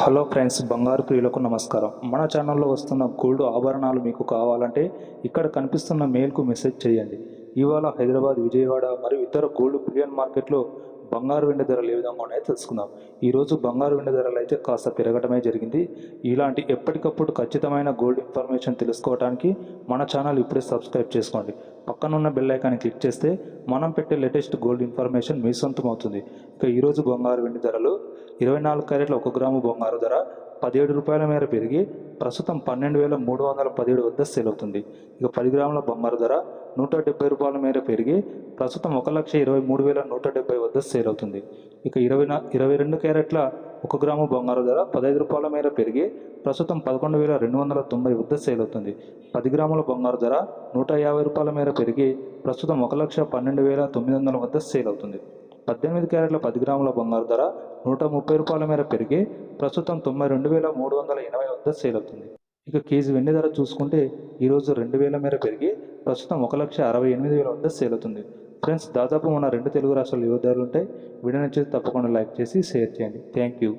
Hello friends బంగారు ప్రియులకు నమస్కారం. మన ఛానల్లో వస్తున్న గోల్డ్ ఆభరణాలు మీకు కావాలంటే ఇక్కడ కనిపిస్తున్న మెయిల్కు మెసేజ్ చేయండి. ఇవాళ హైదరాబాద్ విజయవాడ మరియు ఇతర గోల్డ్ బిలియన్ మార్కెట్లో బంగారు వెండి ధరలు ఏ విధంగా ఉన్నాయో తెలుసుకుందాం. ఈరోజు బంగారు వెండి ధరలు అయితే కాస్త పెరగటమే జరిగింది. ఇలాంటి ఎప్పటికప్పుడు ఖచ్చితమైన గోల్డ్ ఇన్ఫర్మేషన్ తెలుసుకోవడానికి మన ఛానల్ ఇప్పుడే సబ్స్క్రైబ్ చేసుకోండి. పక్కనున్న బెల్ ఐకాన్ని క్లిక్ చేస్తే మనం పెట్టే లేటెస్ట్ గోల్డ్ ఇన్ఫర్మేషన్ మీ సొంతం అవుతుంది. ఇక ఈరోజు బంగారు వెండి ధరలు ఇరవై నాలుగు క్యారెట్ల ఒక గ్రాము బంగారు ధర పదిహేడు రూపాయల మేర పెరిగి ప్రస్తుతం పన్నెండు వేల మూడు వందల పదిహేడు వద్ద సేల్ అవుతుంది. ఇక పది గ్రాముల బంగారు ధర నూట డెబ్బై రూపాయల మేర పెరిగి ప్రస్తుతం ఒక లక్ష ఇరవై మూడు వేల నూట డెబ్బై వద్ద సేల్ అవుతుంది. ఇక ఇరవై నా ఇరవై రెండు క్యారెట్ల ఒక గ్రాము బంగారు ధర పదహైదు రూపాయల మేర పెరిగి ప్రస్తుతం పదకొండు వేల రెండు వందల తొంభై వద్ద సేల్ అవుతుంది. పది గ్రాముల బంగారు ధర నూట యాభై రూపాయల మేర పెరిగి ప్రస్తుతం ఒక లక్ష పన్నెండు వేల తొమ్మిది వందల వద్ద సేల్ అవుతుంది. పద్దెనిమిది క్యారెట్ల పది గ్రాముల బంగారు ధర నూట ముప్పై రూపాయల మేర పెరిగి ప్రస్తుతం తొంభై రెండు వేల మూడు వందల ఎనభై వద్ద సేల్ అవుతుంది. ఇక కేజీ వెండి ధర చూసుకుంటే ఈరోజు రెండు వేల మేర పెరిగి ప్రస్తుతం ఒక లక్ష అరవై ఎనిమిది వేల వద్ద సేల్ అవుతుంది. ఫ్రెండ్స్ దాదాపు మన రెండు తెలుగు రాష్ట్రాల యువదారులు ఉంటాయి. వీడియో నచ్చితే తప్పకుండా లైక్ చేసి షేర్ చేయండి. Thank you